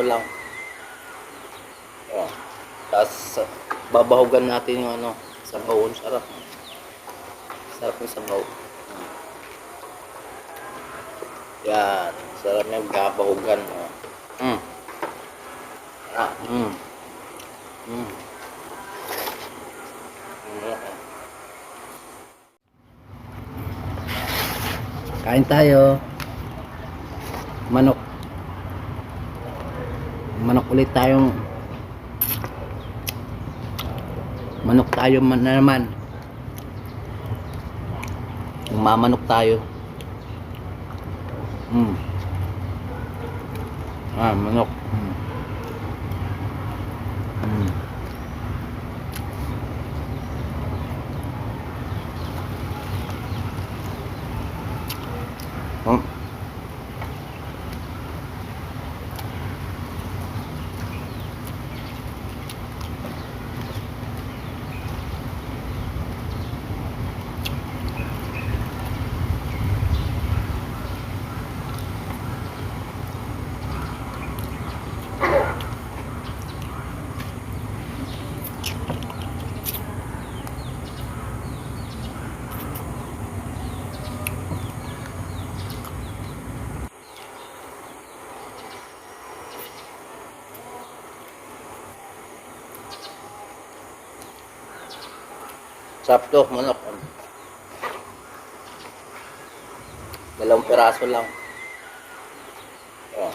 piraso lang. Oh. Tapos, babahugan natin yung ano, sabaw. Ang sarap. Sarap yung sabaw. Yan. Sarap yung babahugan. Oh. Mm. Ah. Mm. Mm. Kain tayo. Manok. Manok ulit tayong Manok tayo man na naman. Mamanok tayo. Mm. Ah, manok. Mm. Mm. Oh. Sapto, manok. Dalawang piraso lang. Oh.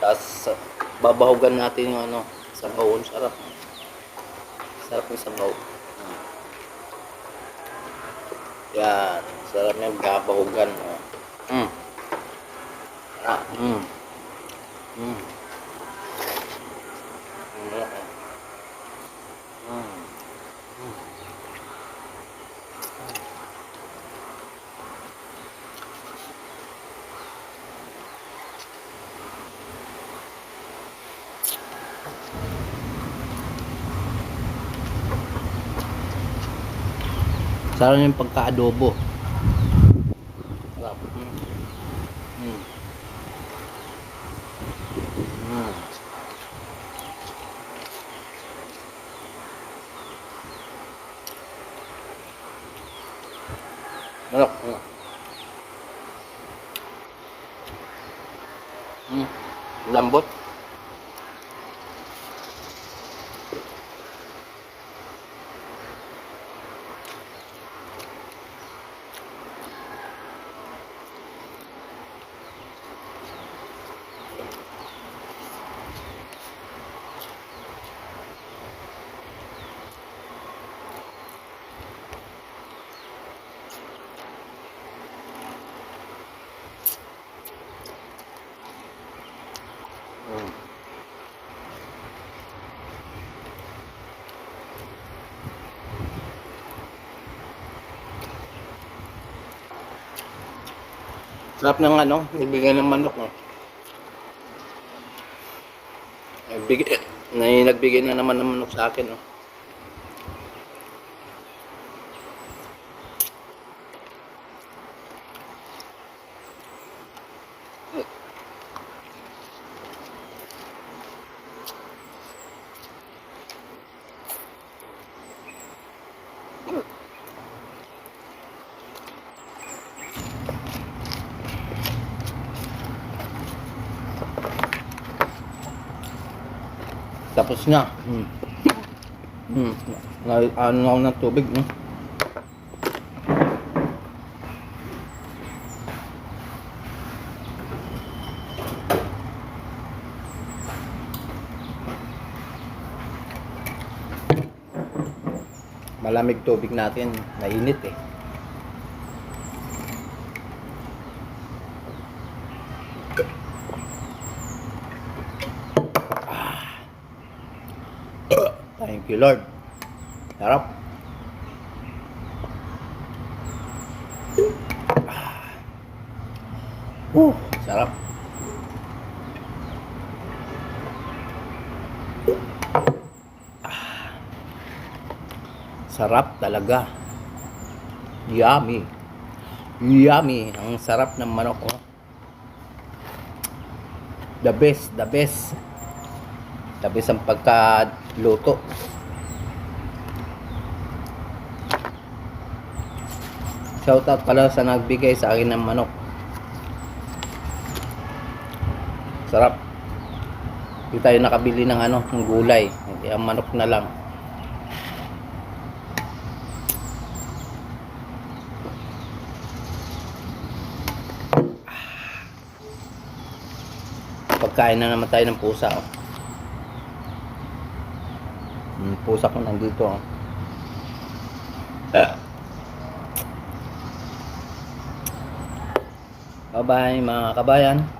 Tapos, babahugan natin yung ano, sabaw. Ang sarap. Sarap yung sabaw. Mm. Yan. Sarap yung babahugan. Oh. Mm. Ah. Mm. Mm. Mm. Sarap yung pagka-adobo. Sarap. Mm. Mm. Mm. Manok. Mm. Mm. Lambot. Mm. Sarap ng ano, nibigay ng manok. No? Nagbigay, na, nagbigay na naman ng manok sa akin. No? Tapos na. Hmm. Hmm. Ano na ako ng tubig. Hmm. Malamig tubig natin. Mainit eh. Thank you, Lord. Sarap. Uh, sarap. Sarap talaga. Yummy. Yummy. Ang sarap ng manok. Oh. The best, the best. Labis ang pagkaluto. Shoutout pala sa nagbigay sa akin ng manok. Sarap. Hindi tayo nakabili ng ano, ng gulay. Hindi ang manok na lang. Pagkain na naman tayo ng pusa. Oh. Yung pusa ko nandito. Oh. Bye-bye mga kabayan.